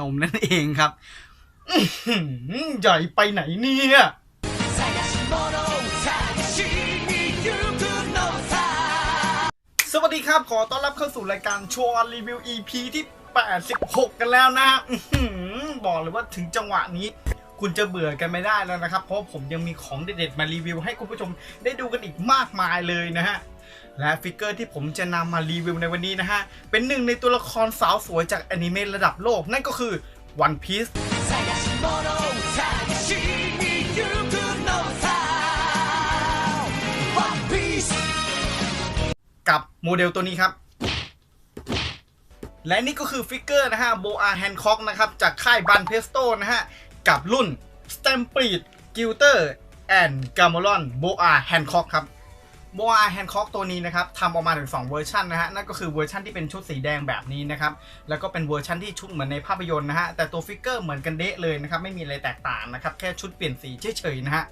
นมนั่นเองครับใหญ่ไปไหนเนี่ยสวัสดีครับ ขอต้อนรับเข้าสู่รายการชวนรีวิว EP ที่ 86 กันแล้วนะบอกเลยว่าถึงจังหวะนี้ คุณจะเบื่อกันไม่ได้แล้วนะครับ เพราะผมยังมีของเด็ดๆมารีวิวให้คุณผู้ชมได้ดูกันอีกมากมายเลยนะฮะ และฟิกเกอร์ที่ผมจะนำมารีวิวในวันนี้นะฮะ เป็นหนึ่งในตัวละครสาวสวยจากอนิเมะระดับโลก นั่นก็คือ One Piece กับโมเดลตัวนี้ครับ และนี่ก็คือฟิกเกอร์นะฮะโบอาแฮนคอกนะครับ จากค่ายบันเพสโตนะฮะ กับรุ่น s t a m p e d e Gilter and g a m o l o n b o a Hancock ครับ Boa Hancock ตัวนี้นะครับทำออกมาถึง 2 เวอร์ชันนะฮะนั่นก็คือเวอร์ชันที่เป็นชุดสีแดงแบบนี้นะครับแล้วก็เป็นเวอร์ชันที่ชุดเหมือนในภาพยนตร์นะฮะแต่ตัวฟิกเกอร์เหมือนกันเดะเลยนะครับไม่มีอะไรแตกต่างนะครับแค่ชุดเปลี่ยนสีเฉยๆนะฮะ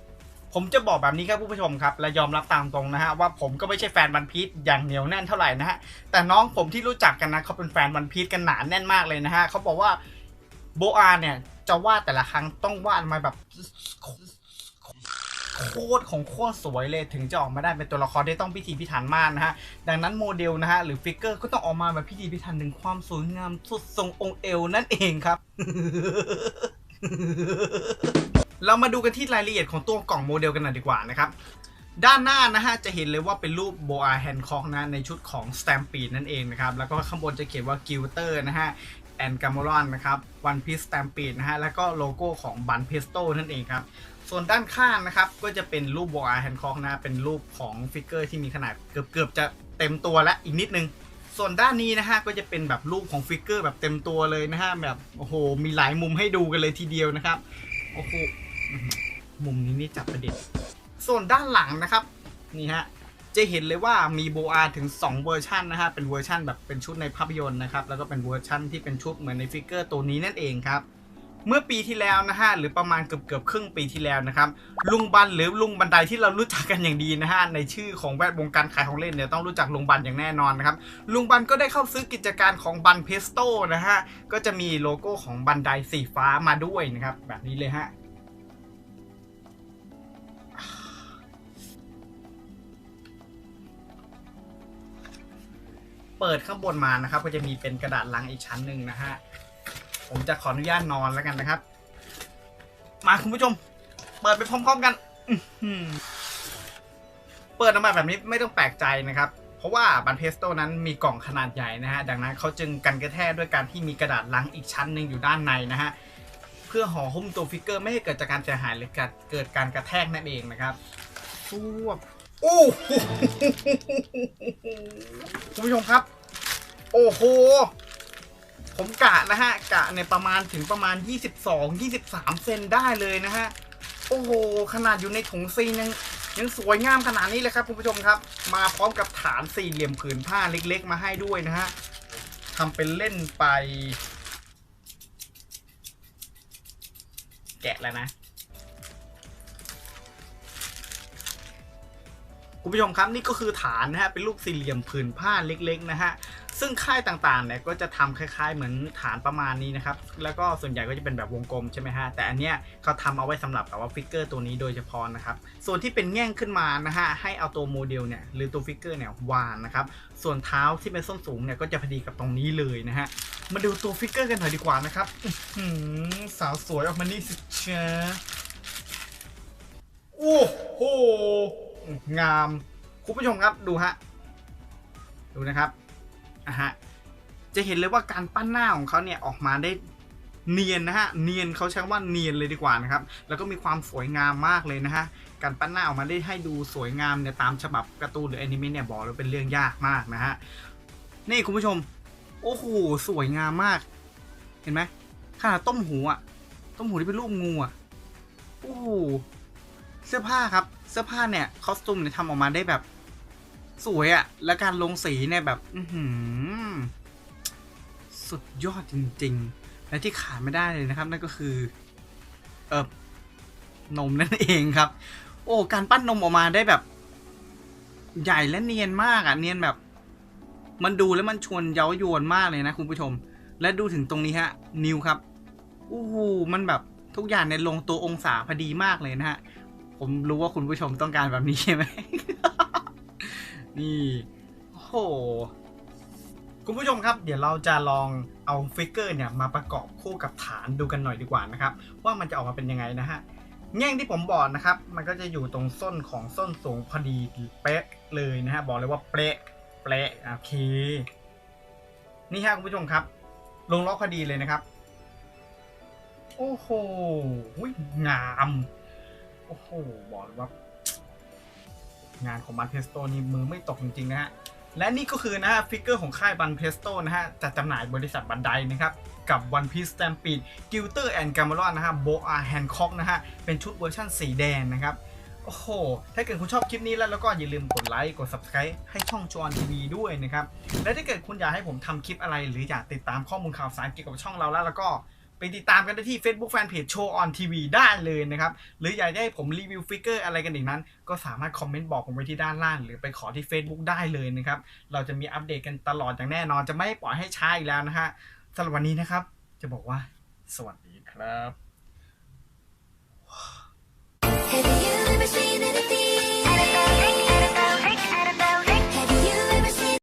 ผมจะบอกแบบนี้ครับผู้ชมครับและยอมรับตามตรงนะฮะว่าผมก็ไม่ใช่แฟนวันพีชอย่างเหนียวแน่นเท่าไหร่นะฮะแต่น้องผมที่รู้จักกันนะเขาเป็นแฟนวันพีชกันหนาแน่นมากเลยนะฮะเขาบอกว่าโบอาเนี่ยจะวาดแต่ละครั้งต้องวาดมาแบบ โคตรของโคตรสวยเลยถึงจะออกมาได้เป็นตัวละครที่ต้องพิธีพิถันมากนะฮะดังนั้นโมเดลนะฮะหรือฟิกเกอร์ก็ต้องออกมาแบบพิธีพิถันถึงความสวยงามสุดทรงองค์เอวนั่นเองครับเรามาดูกันที่รายละเอียดของตัวกล่องโมเดลกันหน่อยดีกว่านะครับ ด้านหน้านะฮะจะเห็นเลยว่าเป็นรูปโบอาแฮนคอกนะในชุดของส t ตมปีดนั่นเองนะครับ แล้วก็ข้างบนจะเขียนว่ากิลเตอร์นะฮะ แอนกามอรอนนะครับวันพีซส t ตมปีดนะฮะแล้วก็โลโก้ของบันเพสโตนั่นเองครับ ส่วนด้านข้างนะครับ ก็จะเป็นรูปบอาแฮนคอกนะเป็นรูปของฟิกเกอร์ที่มีขนาดเกือบเกือบจะเต็มตัวและอีกนิดนึง ส่วนด้านนี้นะฮะก็จะเป็นแบบรูปของฟิกเกอร์แบบเต็มตัวเลยนะฮะแบบโอ้โหมีหลายมุมให้ดูกันเลยทีเดียวนะครับโอ้โหมุมนี้นี่จับประเด็นส่วนด้านหลังนะครับนี่ฮะ จะเห็นเลยว่ามีโบอาถึง 2 เวอร์ชันนะฮะ เป็นเวอร์ชันแบบเป็นชุดในภาพยนตร์นะครับ แล้วก็เป็นเวอร์ชันที่เป็นชุดเหมือนในฟิกเกอร์ตัวนี้นั่นเองครับ เมื่อปีที่แล้วนะฮะ หรือประมาณเกือบเกือบครึ่งปีที่แล้วนะครับ ลุงบันหรือลุงบันไดที่เรารู้จักกันอย่างดีนะฮะ ในชื่อของแวดวงการขายของเล่นเนี่ยต้องรู้จักลุงบันอย่างแน่นอนนะครับ ลุงบันก็ได้เข้าซื้อกิจการของบันเพสโตนะฮะ ก็จะมีโลโก้ของบันไดสีฟ้ามาด้วยนะครับ แบบนี้เลยฮะ เปิดข้างบนมานะครับ ก็จะมีเป็นกระดาษลังอีกชั้นหนึ่งนะฮะผมจะขออนุญาตนอนแล้วกันนะครับ มาคุณผู้ชม เปิดไปพร้อมๆกันเปิดออกมาแบบนี้ไม่ต้องแปลกใจนะครับ เพราะว่าบันเพสโตนั้นมีกล่องขนาดใหญ่นะฮะดังนั้นเขาจึงกันกระแทกด้วยการที่มีกระดาษลังอีกชั้นหนึ่งอยู่ด้านในนะฮะเพื่อห่อหุ้มตัวฟิกเกอร์ไม่ให้เกิดจากการเสียหายหรือเกิดการกระแทกนั่นเองนะครับซวบ โอ้โหคุณผู้ชมครับ โอ้โห ผมกะนะฮะ กะในประมาณถึงประมาณ 22 23 เซนได้เลยนะฮะ โอ้โห ขนาดอยู่ในถุงซีนยังยังสวยงามขนาดนี้เลยครับคุณผู้ชมครับ มาพร้อมกับฐานสี่เหลี่ยมผืนผ้าเล็ก ๆ มาให้ด้วยนะฮะทำเป็นเล่นไป แกะแล้วนะ คุณผู้ชมครับนี่ก็คือฐานนะฮะเป็นรูปสี่เหลี่ยมผืนผ้าเล็กๆนะฮะซึ่งค่ายต่างๆเนี่ยก็จะทำคล้ายๆ เหมือนฐานประมาณนี้นะครับแล้วก็ส่วนใหญ่ก็จะเป็นแบบวงกลมใช่ไหมฮะแต่อันเนี้ยเขาทำเอาไว้สำหรับแบบว่าฟิกเกอร์ตัวนี้โดยเฉพาะนะครับส่วนที่เป็นแง่งขึ้นมานะฮะให้เอาตัวโมเดลเนี่ยหรือตัวฟิกเกอร์เนี่ยวางนะครับส่วนเท้าที่เป็นส้นสูงเนี่ยก็จะพอดีกับตรงนี้เลยนะฮะมาดูตัวฟิกเกอร์กันหน่อยดีกว่านะครับหือสาวสวยออกมานี่สิจ้าโอ้โห งามคุณผู้ชมครับดูฮะดูนะครับอะฮะจะเห็นเลยว่าการปั้นหน้าของเขาเนี่ยออกมาได้เนียนนะฮะเนียนเขาใช้ว่าเนียนเลยดีกว่านะครับแล้วก็มีความสวยงามมากเลยนะฮะการปั้นหน้าออกมาได้ให้ดูสวยงามเนี่ยตามฉบับการ์ตูนหรือแอนิเมะเนี่ยบอกเลยเป็นเรื่องยากมากนะฮะนี่คุณผู้ชมโอ้โหสวยงามมาก เห็นไหมขนาดต้มหูอะต้มหูที่เป็นรูปงูอะโอ้โห เสื้อผ้าครับ เสื้อผ้าเนี่ยคอสตูมเนี่ยทำออกมาได้แบบ สวยอะและการลงสีเนี่ยแบบ อืสุดยอดจริง ๆ และที่ขาดไม่ได้เลยนะครับ นั่นก็คือ เออนมนั่นเองครับ โอ้การปั้นนมออกมาได้แบบ ใหญ่และเนียนมากอะเนียนแบบ มันดูแล้วมันชวนเย้ายวนมากเลยนะคุณผู้ชม และดูถึงตรงนี้ฮะ นิ้วครับอู้หูมันแบบทุกอย่างในยลงตัวองศาพอดีมากเลยนะฮะ ผมรู้ว่าคุณผู้ชมต้องการแบบนี้ใช่ไหม นี่โอ้โห คุณผู้ชมครับ เดี๋ยวเราจะลองเอาฟิกเกอร์เนี่ยมาประกอบคู่กับฐานดูกันหน่อยดีกว่านะครับ ว่ามันจะออกมาเป็นยังไงนะฮะแง่งที่ผมบอกนะครับ มันก็จะอยู่ตรงส้นของส้นสูงพอดีเป๊ะเลยนะฮะบอกเลยว่าเป๊ะเป๊ะโอเค นี่ฮะคุณผู้ชมครับ ลงล็อกพอดีเลยนะครับ โอ้โหอุ๊ยงาม อ้โหบอกเลยว่างานของบันเพสโตนี่มือไม่ตกจริงๆนะฮะและนี่ก็คือนะฮะฟิกเกอร์ของค่ายบันเพสโตนะฮะจัดจำหน่ายบริษัทบันไดนะครับกับ One Piece Stampede Gilter and g a m a r o n นะฮะ Boa Hancock นะฮะ เป็นชุดเวอร์ชั่นสีแดงนะครับ โอ้โห ถ้าเกิดคุณชอบคลิปนี้แล้วแล้วก็อย่าลืมกดไลค์ กด Subscribe ให้ช่องจอนทีวีด้วยนะครับ และถ้าเกิดคุณอยากให้ผมทำคลิปอะไร หรืออยากติดตามข้อมูลข่าวสารเกี่ยวกับช่องเราแล้วแล้วก็ ไปติดตามกันได้ที่ Facebook Fanpage Show on TV ได้เลยนะครับ หรืออยากได้ผมรีวิวฟิกเกอร์อะไรกันอีกนั้น ก็สามารถคอมเมนต์บอกผมไว้ที่ด้านล่าง หรือไปขอที่ Facebook ได้เลยนะครับ เราจะมีอัปเดตกันตลอดอย่างแน่นอน จะไม่ปล่อยให้ช้าอีกแล้วนะฮะสำหรับวันนี้นะครับ จะบอกว่า สวัสดีครับ Have you ever seen anything?